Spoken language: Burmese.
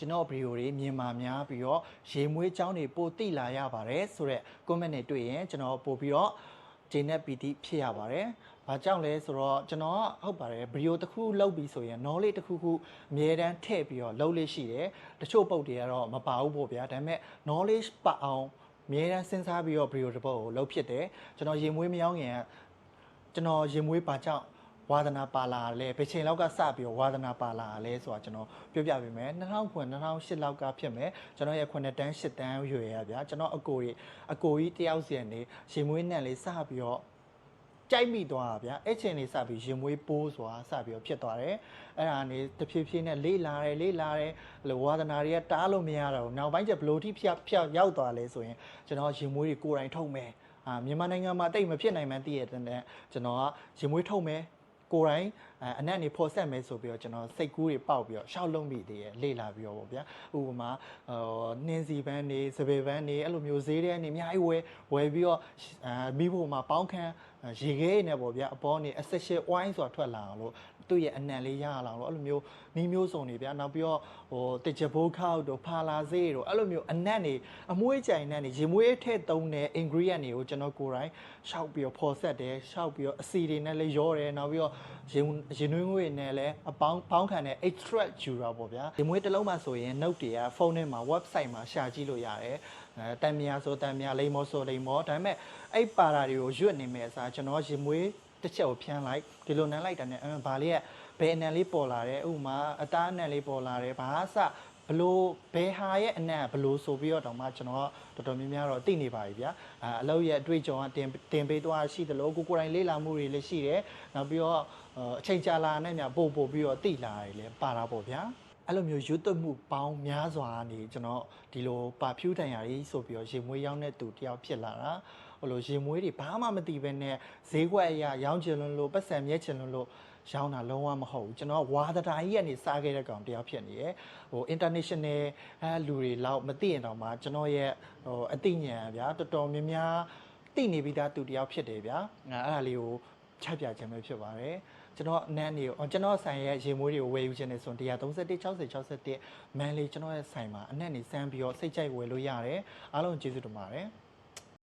ကျွန်တော်ဗီဒီယိုတွေမြင်မှာများပြီးတော့ရေမွေးကြောင်းတွေပို့တိလာရပါတယ်ဆိုတော့ comment နဲ့တွေ့ရင်ကျွန်တော်ပို့ပြီးတော့ဂျင်းနဲ့ပီတိဖြစ်ရပါတယ်။ဘာကြောင့်လဲဆိုတော့ကျွန်တော်ဟုတ်ပါတယ်ဗီဒီယိုတစ်ခုလုပ်ပြီးဆိုရင် knowledge တစ်ခုခုအမြဲတမ်းထည့်ပြီးတော့လုပ်လို့ရှိတယ်။တချို့ပုံတွေကတော့မပါဘူးပေါ့ဗျာ။ဒါပေမဲ့ knowledge ပအောင်အမြဲတမ်းစဉ်းစားပြီးတော့ဗီဒီယိုတစ်ပုဒ်ကိုလုပ်ဖြစ်တယ်။ကျွန်တော်ရေမွေးမယောင်းခင်ကျွန်တော်ရင်မွေးပါကြောင့် ဝါသနာပါလာလဲဘယ်ချိန်လောက်ကစပြီးတော့ဝါသနာပါလာလဲဆိုတာကျွန်တော်ပြောပြပေးမယ်2009 2008လောက်ကဖြစ်မယ်ကျွန်တော်ရဲ့9တန်း10တန်းရွယ်ရဗျာကျွန်တော်အကိုကြီးအကိုကြီးတယောက်စီကနေရေမွေးနဲ့လေးစပြီးတော့ကြိုက်မိသွားတာဗျာအဲ့ချိန်လေးစပြီးရင်မွေးပိုးဆိုတာစပြီးတော့ဖြစ်သွားတယ်အဲ့ဒါနေတဖြည်းဖြည်းနဲ့လေးလာတယ်လေးလာတယ်ဟိုဝါသနာတွေကတားလို့မရတော့ဘူးနောက်ပိုင်းကျဘလို့ထိဖြောက်ဖြောက်ရောက်သွားလဲဆိုရင်ကျွန်တော်ရင်မွေးတွေကိုယ်တိုင်ထုတ်မယ်အာမြန်မာနိုင်ငံမှာတိတ်မဖြစ်နိုင်မှန်းသိရတဲ့ကျွန်တော်ကရင်မွေးထုတ်မယ် ကိုယ်တိုင်အဲအနက်နေဖော်ဆက်မယ်ဆိုပြီးတော့ကျွန်တော်စိတ်ကူးတွေပေါက်ပြီးတော့ရှောက်လုံးမိသေးရဲ့လေ့လာပြီးတော့ပေါ့ဗျာဥပမာဟိုနှင်းစီပန်းနေစပယ်ပန်းနေအဲ့လိုမျိုးဈေးထဲနေအများကြီးဝယ်ဝယ်ပြီးတော့အာမိဖို့မှာပေါင်းခန်း ရေခဲနေပေါ့ဗျာအပေါ်နေ essential oil ဆိုတာထွက်လာအောင်လို့သူ့ရဲ့အနံလေးရအောင်လို့အဲ့လိုမျိုးနီးမျိုးစုံနေဗျာနောက်ပြီးတော့ဟိုတကြဘိုးခောက်တို့ဖာလာစေးတို့အဲ့လိုမျိုးအနံ့နေအမွှေးကြိုင်နဲ့နေရေမွေးထည့်သုံးတဲ့ ingredient တွေကိုကျွန်တော်ကိုယ်တိုင်ရှောက်ပြီးတော့ဖော်ဆက်တယ်ရှောက်ပြီးတော့အစီတွေနဲ့လည်းရောတယ်နောက်ပြီးတော့ရေရေနွေးငွေနဲ့လည်းအပေါင်းပေါင်းခံတဲ့ extract ယူတာပေါ့ဗျာရေမွေးတစ်လုံးမှဆိုရင် note တွေကဖုန်းထဲမှာ website မှာရှာကြည့်လို့ရတယ်အဲတန်မြာဆိုတန်မြာလိမ္မောဆိုလိမ္မောဒါပေမဲ့အဲ့ပါတာတွေကိုရွတ်နေမယ်အစားကျွန်တော်ရေမွေးတစ်ချက်ကိုဖြန်းလိုက်ဒီလိုနန်းလိုက်တာနဲ့အဲဘာလေးကဘယ်အနံလေးပေါ်လာတယ်ဥပမာအသားအနံလေးပေါ်လာတယ်ဘာစဘလို့ဘယ်ဟာရဲ့အနံ့ဘလို့ဆိုပြီးတော့တောင်မှကျွန်တော်ကတော်တော်များများတော့သိနေပါပြီဗျာအဲအလုပ်ရဲ့အတွေ့အကြုံကတင်တင်ပေးသွားရှိတယ်လို့ကိုကိုယ်တိုင်လေ့လာမှုတွေလည်းရှိတယ်နောက်ပြီးတော့အချိန်ကြာလာနဲ့များပို့ပို့ပြီးတော့သိလာတယ်လေပါတာပေါ့ဗျာ အဲ့လိုမျိုးရွတ်သွမှုပေါင်းများစွာနေကျွန်တော်ဒီလိုပါဖြူးတန်ရာကြီးဆိုပြီးတော့ရေမွေးရောက်တဲ့သူတယောက်ဖြစ်လာတာဟိုလိုရေမွေးတွေဘာမှမသိဘဲနဲ့ဈေးကွက်အရာရောင်းချင်လွန်းလို့ပတ်စံမြဲချင်လွန်းလို့ရောင်းတာလုံးဝမဟုတ်ဘူးကျွန်တော်ဝါသတာကြီးကနေစားခဲ့တဲ့ကောင်တယောက်ဖြစ်နေရယ်ဟို international အဲလူတွေလောက်မသိရင်တော့မှကျွန်တော်ရဲ့ဟိုအသိဉာဏ်ဗျာတော်တော်များများသိနေပြီးသားသူတယောက်ဖြစ်တယ်ဗျာအဲ့ဒါလေးကို ချပြခြင်းပဲဖြစ်ပါတယ်ကျွန်တော်အနန်းတွေကိုကျွန်တော်ဆိုင်ရဲ့ရေမွေးတွေကိုဝယ်ယူခြင်းနဲ့ဆို131 60 61မန်လေးကျွန်တော်ရဲ့ဆိုင်မှာအနက်နေစမ်းပြီးတော့စိတ်ကြိုက်ဝယ်လို့ရတယ်အားလုံးကျေးဇူးတင်ပါတယ်